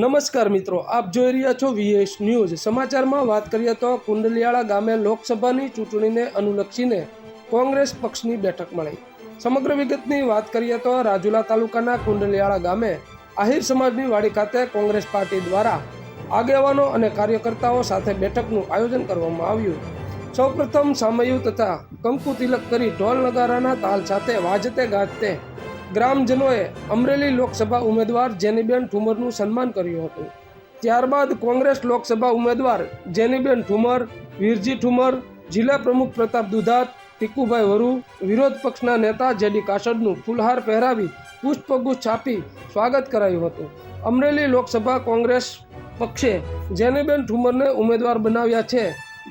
નમસ્કાર મિત્રો, આપ જોઈ રહ્યા છો વીએસ ન્યૂઝ. સમાચારમાં વાત કરીએ તો કુંડલિયાળા ગામે લોકસભાની ચૂંટણીને અનુલક્ષીને કોંગ્રેસ પક્ષની બેઠક મળી. સમગ્ર વિગતની વાત કરીએ તો રાજુલા તાલુકાના કુંડલિયાળા ગામે આહિર સમાજની વાડી ખાતે કોંગ્રેસ પાર્ટી દ્વારા આગેવાનો અને કાર્યકર્તાઓ સાથે બેઠકનું આયોજન કરવામાં આવ્યું. સૌપ્રથમ સામયુ તથા કંકુ તિલક કરી ઢોલ નગારાના તાલ સાથે વાજતે ગાજતે ગ્રામજનોએ અમરેલી લોકસભા ઉમેદવાર જેનીબેન ઠુમરનું સન્માન કર્યું હતું. ત્યારબાદ કોંગ્રેસ લોકસભા ઉમેદવાર જેનીબેન ઠુમર, વીરજી ઠુમર, જિલ્લા પ્રમુખ પ્રતાપ દુધાત, ટીકુભાઈ વરુ, વિરોધ પક્ષના નેતા જેડી કાસડનું ફૂલહાર પહેરાવી પુષ્પગુચ્છ આપી સ્વાગત કરાયું હતું. અમરેલી લોકસભા કોંગ્રેસ પક્ષે જેનીબેન ઠુમરને ઉમેદવાર બનાવ્યા છે.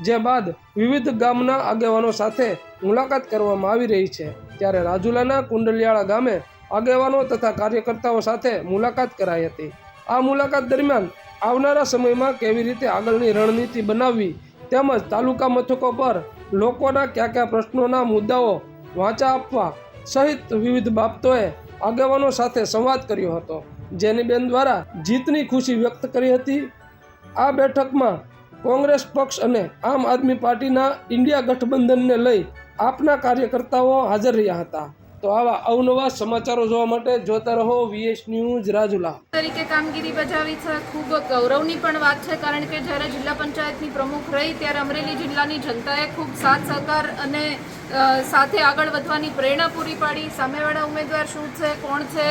જે બાદ વિવિધ ગામના આગેવાનો સાથે મુલાકાત કરવામાં આવી રહી છે. ત્યારે રાજુલાના કુંડલિયાળા ગામે આગેવાનો તથા કાર્યકર્તાઓ સાથે મુલાકાત કરાઈ હતી. આ મુલાકાત દરમિયાન આવનારા સમયમાં કેવી રીતે આગળની રણનીતિ બનાવવી તેમજ તાલુકા મથકો પર લોકોના કયા કયા પ્રશ્નોના મુદ્દાઓ વાંચા આપવા સહિત વિવિધ બાબતોએ આગેવાનો સાથે સંવાદ કર્યો હતો. જેની બેન દ્વારા જીતની ખુશી વ્યક્ત કરી હતી. આ બેઠકમાં કોંગ્રેસ પક્ષ અને આમ આદમી પાર્ટીના ઇન્ડિયા ગઠબંધનને લઈ આપના કાર્યકર્તાઓ હાજર રહ્યા હતા. તો આવા અવનવા સમાચારો જોવા માટે જોતા રહો વીએસ ન્યૂઝ રાજુલા. તરીકે કામગીરી બજાવી છે ખૂબ ગૌરવની પણ વાત છે, કારણ કે જ્યારે જિલ્લા પંચાયતની પ્રમુખ રહી ત્યારે અમરેલી જિલ્લાની જનતાએ ખૂબ સાથ સહકાર અને સાથે આગળ વધવાની પ્રેરણા પૂરી પાડી. સામેવાળા ઉમેદવાર શું છે, કોણ છે,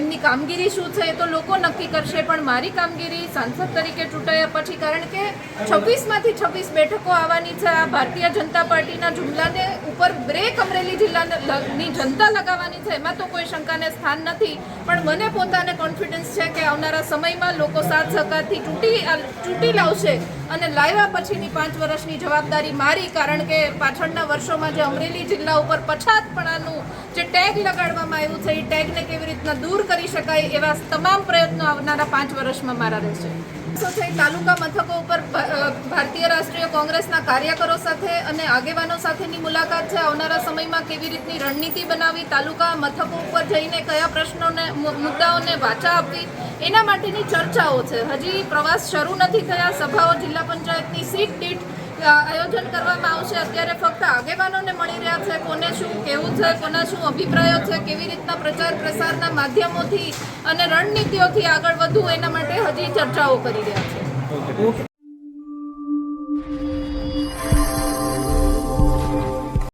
એમની કામગીરી શું છે એ તો લોકો નક્કી કરશે, પણ મારી કામગીરી સાંસદ તરીકે ચૂંટાયા પછી, કારણ કે છવ્વીસમાંથી છવ્વીસ બેઠકો આવવાની છે. આ ભારતીય જનતા પાર્ટીના જુમલાને ઉપર બ્રેક અમરેલી જિલ્લાની જનતા લગાવવાની છે, એમાં તો કોઈ શંકાને સ્થાન નથી. પણ મને પોતાને કોન્ફિડન્સ છે કે આવનારા સમયમાં લોકો સાથ સહકારથી ચૂંટી ચૂંટી લાવશે. અને લાવ્યા પછીની પાંચ વર્ષની જવાબદારી મારી, કારણ કે પાછળના વર્ષોમાં જે અમરેલી જિલ્લા ઉપર પછાતપણાનું જે ટેગ લગાડવામાં આવ્યું છે, એ ટેગને કેવી રીતના દૂર કરી શકાય એવા તમામ પ્રયત્નો આવનારા પાંચ વર્ષમાં મારા રહેશે. છે, તાલુકા મથકો ઉપર ભારતીય રાષ્ટ્રીય કોંગ્રેસના કાર્યકરો સાથે અને આગેવાનો સાથેની મુલાકાત છે, આવનારા સમયમાં કેવી રીતની રણનીતિ બનાવી, તાલુકા મથકો ઉપર જઈને કયા પ્રશ્નોને મુદ્દાઓને વાચા આપવી, એના માટેની ચર્ચાઓ છે. હજી પ્રવાસ શરૂ નથી થયા, સભાઓ જિલ્લા પંચાયતની સીટ દીઠ આયોજન કરવામાં આવશે. અત્યારે ફક્ત આગેવાનોને મળી રહ્યા છે. કોને શું કેવું છે, કોના શું અભિપ્રાયો છે, કેવી રીતના પ્રચાર પ્રસારના માધ્યમોથી અને રણનીતિઓથી આગળ વધવું, એના માટે હજી ચર્ચાઓ કરી રહ્યા છે.